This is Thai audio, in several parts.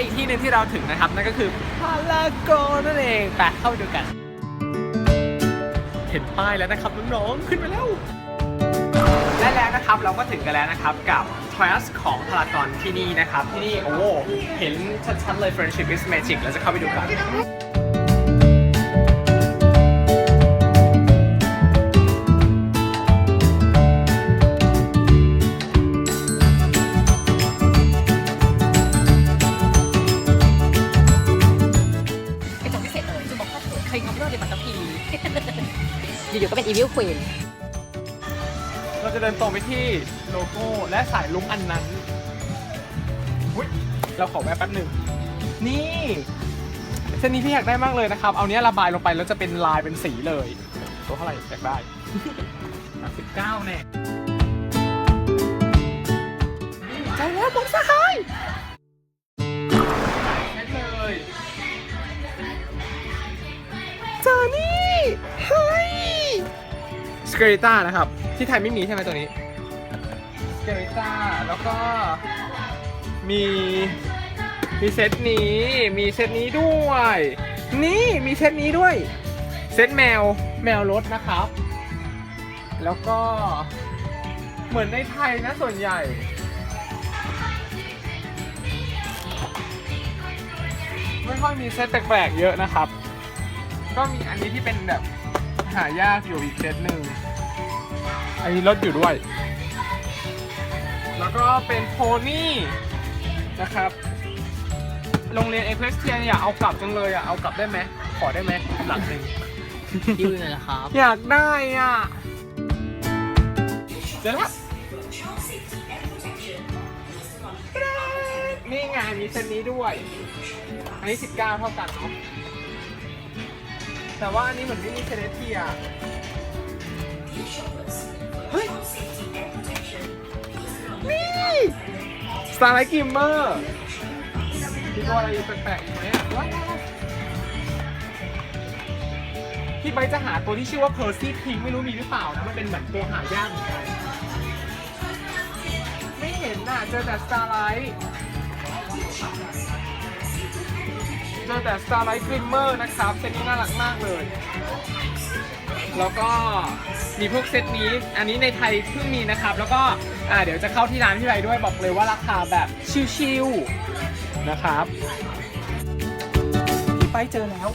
อีกที่หนึ่งที่เราถึงนะครับ นั่นก็คือพารากอนนั่นเองไปเข้าไปดูกัน เห็นป้ายแล้วนะครับน้องๆขึ้นไปแล้วและแล้วนะครับเราก็ถึงกันแล้วนะครับกับทริสของพารากอนที่นี่นะครับ ที่นี่โอ้เห็นชัดๆเลย Friendship is Magic แล้วจะเข้าไปดูกัน เคยทำเรื่องในบัตรพีอยู่ๆก็เป็นอีวิลควีนเราจะเดินตรงไปที่โลโก้และสายลุ้งอันนั้นอุ๊ยเราขอแวะแป๊บหนึ่ง นี่ เส้นนี้พี่อยากได้มากเลยนะครับ เอาเนี้ยระบายลงไปแล้วจะเป็นลายเป็นสีเลย ตัวเท่าไหร่อยากได้สิบเก้าแน่ใจแล้วผมสหาย เกริต้านะครับ ที่ไทยไม่มีใช่ไหมตัวนี้สเกริต้าแล้วก็มีมีเซตนี้มีเซตนี้ด้วย นี่มีเซตนี้ด้วย เซตแมวแมวรถนะครับ แล้วก็เหมือนในไทยนะส่วนใหญ่ ไม่ค่อยมีเซตแปลกๆเยอะนะครับ ก็มีอันนี้ที่เป็นแบบหายากอยู่อีกเซตหนึ่ง อันนี้ลดอยู่ด้วย แล้วก็เป็นโพนี่นะครับ โรงเรียนเอเคลสเทียนอยากเอากลับจังเลยอะ เอากลับได้ไหม ขอได้ไหมหลังหนึ่งดิวเลยนะครับ อยากได้อะ เดี๋ยวละนี่ไงมีเซตนี้ด้วย อันนี้ 19 เท่ากันเนาะ แต่ว่าอันนี้เหมือนไม่มีเซเลเทีย Starlight Glimmer มีตัวอะไรแปลกๆอีกไหมอะพี่ใบจะหาตัวที่ชื่อว่า Percy Pink ไม่รู้มีหรือเปล่านะมันเป็นเหมือนตัวหายากเหมือนกันไม่เห็นน่ะเจอแต่ Starlight เจอแต่ Starlight Glimmer นะครับเซตนี้น่ารักมากเลย แล้วก็ มีพวกเซตนี้ อันนี้ในไทยเพิ่งมีนะครับ แล้วก็อ่าเดี๋ยวจะเข้าที่ร้านพี่ไรด้วยบอกเลยว่าราคาแบบชิวๆนะครับพี่ไปเจอแล้ว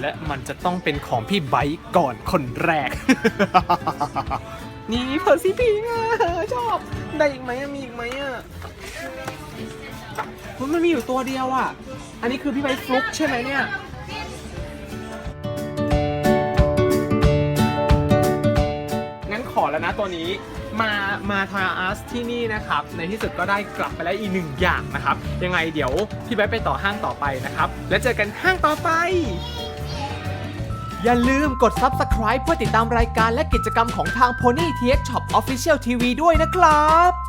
และมันจะต้องเป็นของพี่ไบค์ก่อนคนแรก นี่เพอร์ซี่พิงอะชอบ ได้อีกไหมอะมีอีกไหมอะมันมันมีอยู่ตัวเดียวอะ อันนี้คือพี่ไบค์ฟลุกใช่ไหมเนี่ย ขอแล้วนะตัวนี้ มามาทาอาร์สที่นี่นะครับ ในที่สุดก็ได้กลับไปแล้วอีกหนึ่งอย่างนะครับ ยังไงเดี๋ยวพี่ไบร์ทไปต่อห้างต่อไปนะครับ แล้วเจอกันห้างต่อไป อย่าลืมกด Subscribe เพื่อติดตามรายการและกิจกรรมของทาง Pony TH Shop Official TV ด้วยนะครับ